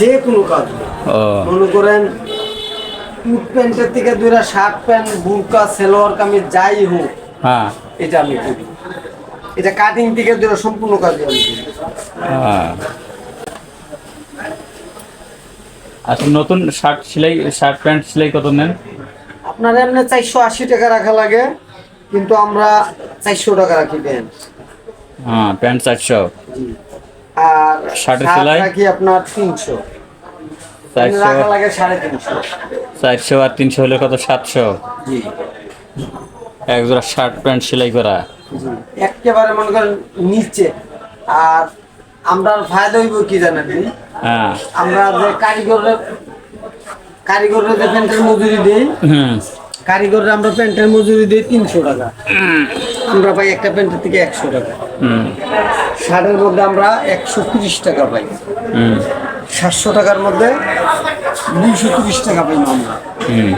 যে কোনো কাজ মনে করেন টুট প্যান্টের থেকে দুইটা শার্ট প্যান্ট বুরকা সেলোয়ার কামিজ যাই হোক হ্যাঁ। এটা আমি করি। এটা কাটিং থেকে দুইটা সম্পূর্ণ কাজ আমি করি। হ্যাঁ। আচ্ছা নতুন শার্ট সেলাই শার্ট প্যান্ট সেলাই কত নেন? আপনার এমনি চারশো আশি টাকা রাখা লাগে কিন্তু আমরা চারশো টাকা রাখি প্যান্ট। হ্যাঁ প্যান্ট চারশো। আর শার্টের সেলাই? আপনার তিনশো। চারশো। রাখা লাগে সাড়ে তিনশো। চারশো আর তিনশো হলে কত? জি। এক জোড়া শার্ট প্যান্ট সেলাই করা। একেবারে মনে করেন নিচে। আর আমরা ফায়দা হইব কি জানেন হ্যাঁ। আমরা যে কারিগরের কারিগরের যে প্যান্টের মজুরি দিই হুম। কারিগররা আমরা প্যান্টের মজুরি দিই তিনশো টাকা। আমরা পাই একটা প্যান্টের থেকে একশো টাকা। হুম। শার্টের মধ্যে আমরা একশো তিরিশ টাকা পাই। হুম। সাতশো টাকার মধ্যে দুইশো তিরিশ টাকা পাই আমরা। হুম।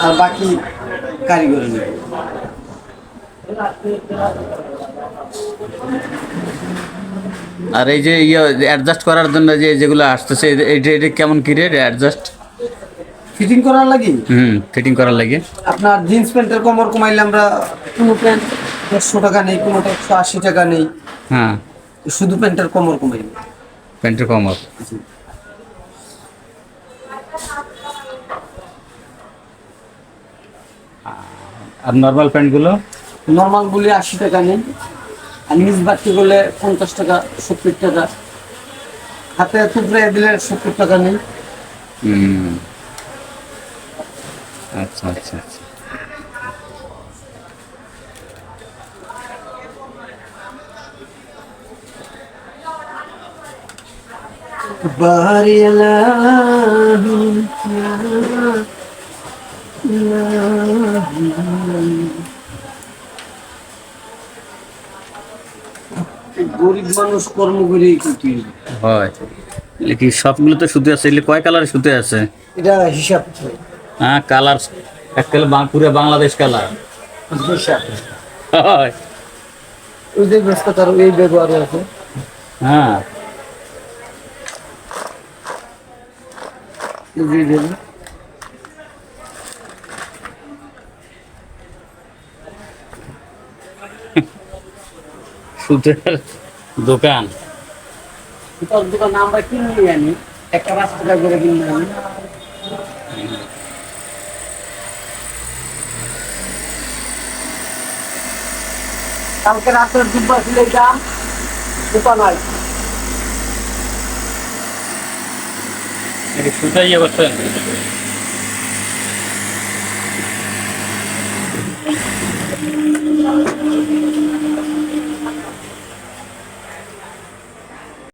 আর বাকি কারিগরি নেই। আর এই যে ইয়ে অ্যাডজাস্ট করার জন্য যে যেগুলো আসতেছে এটা এটা কেমন কি রেট অ্যাডজাস্ট ফিটিং করার লাগি? হুম ফিটিং করার লাগে। আপনার জিন্স প্যান্টের কমর কমাইলে আমরা কোনো প্যান্ট একশো টাকা নেই কোনোটা একশো আশি টাকা নেই। হ্যাঁ। শুধু প্যান্টের কমর কমাই প্যান্টের কমর। আর নর্মাল প্যান্টগুলো নর্মাল বলে আশি টাকা নেই। আর নিজ করলে পঞ্চাশ টাকা সত্তর টাকা। হাতে টুকরে দিলে সত্তর টাকা নেই। হুম। আচ্ছা আচ্ছা আচ্ছা। গরিব মানুষ কর্ম করে হয়। কি সবগুলো তো সুতে আছে? কয় কালারের সুতে আছে? এটা হিসাব হ্যাঁ কালার এক কালার পুরো বাংলাদেশ কালার হয়। ওই যে আছে। হ্যাঁ। সুতের দোকান। দোকান আমরা কিনে আনি। একটা পাঁচ টাকা করে কিনে আনি। কালকে রাতের ডিব্বা ছিল দাম সুতা হয় সুতাই করছেন